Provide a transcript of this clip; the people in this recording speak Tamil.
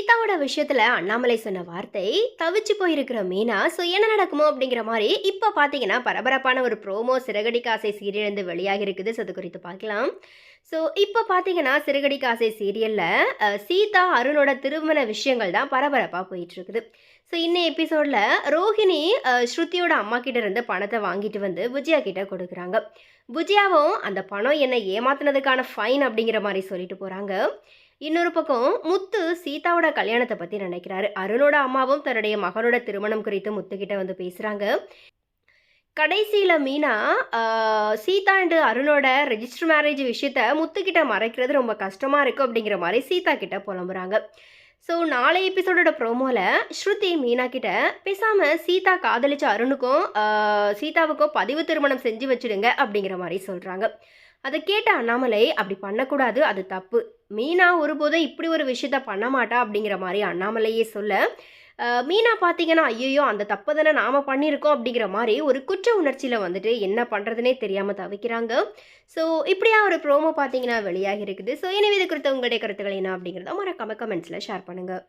சீதாவோட விஷயத்துல அண்ணாமலை சொன்ன வார்த்தை தவிச்சு போயிருக்கிற மீனா ஸோ என்ன நடக்குமோ? அப்படிங்கிற மாதிரி இப்போ பார்த்தீங்கன்னா பரபரப்பான ஒரு ப்ரோமோ சிறகடி காசை சீரியல் இருந்து வெளியாகி இருக்குது. ஸோ அது குறித்து பார்க்கலாம் ஸோ இப்போ பார்த்தீங்கன்னா சிறுகடி காசை சீரியலில் சீதா அருணோட திருமண விஷயங்கள் தான் பரபரப்பாக போயிட்டு இருக்குது. ஸோ இன்னும் எபிசோடில் ரோஹிணி ஸ்ருதியோட அம்மா கிட்ட இருந்து பணத்தை வாங்கிட்டு வந்து விஜயா கிட்ட கொடுக்குறாங்க. விஜயாவும் அந்த பணம் என்னை ஏமாத்தினதுக்கான ஃபைன் அப்படிங்கிற மாதிரி சொல்லிட்டு போகிறாங்க இன்னொரு பக்கம் முத்து சீதாவோட கல்யாணத்தை பற்றி நினைக்கிறாரு. அருணோட அம்மாவும் தன்னுடைய மகனோட திருமணம் குறித்து முத்துக்கிட்ட வந்து பேசுகிறாங்க கடைசியில் மீனா சீதா அண்டு அருணோட ரெஜிஸ்டர் மேரேஜ் விஷயத்த முத்துக்கிட்ட மறைக்கிறது ரொம்ப கஷ்டமாக இருக்குது அப்படிங்கிற மாதிரி சீதா கிட்ட புலம்புறாங்க. ஸோ நாளை எபிசோடோட ப்ரோமோவில் ஸ்ருதி மீனா கிட்ட பேசாமல் சீதா காதலிச்ச அருணுக்கும் சீதாவுக்கும் பதிவு திருமணம் செஞ்சு வச்சிடுங்க அப்படிங்கிற மாதிரி சொல்கிறாங்க அதை கேட்ட அண்ணாமலை அப்படி பண்ணக்கூடாது அது தப்பு. மீனா ஒருபோதும் இப்படி ஒரு விஷயத்த பண்ண மாட்டா அப்படிங்கிற மாதிரி அண்ணாமலையே சொல்ல மீனா பார்த்தீங்கன்னா ஐயோ அந்த தப்பை தானே நாம் பண்ணியிருக்கோம் அப்படிங்கிற மாதிரி ஒரு குற்ற உணர்ச்சியில் வந்துட்டு என்ன பண்ணுறதுனே தெரியாமல் தவிக்கிறாங்க. ஸோ இப்படியா ஒரு ப்ரோமோ பார்த்தீங்கன்னா வெளியாகி இருக்குது. ஸோ எனவே இது குறித்த உங்களுடைய கருத்துக்கள் என்ன அப்படிங்கிறத மறக்காம கமெண்ட்ஸில் ஷேர் பண்ணுங்கள்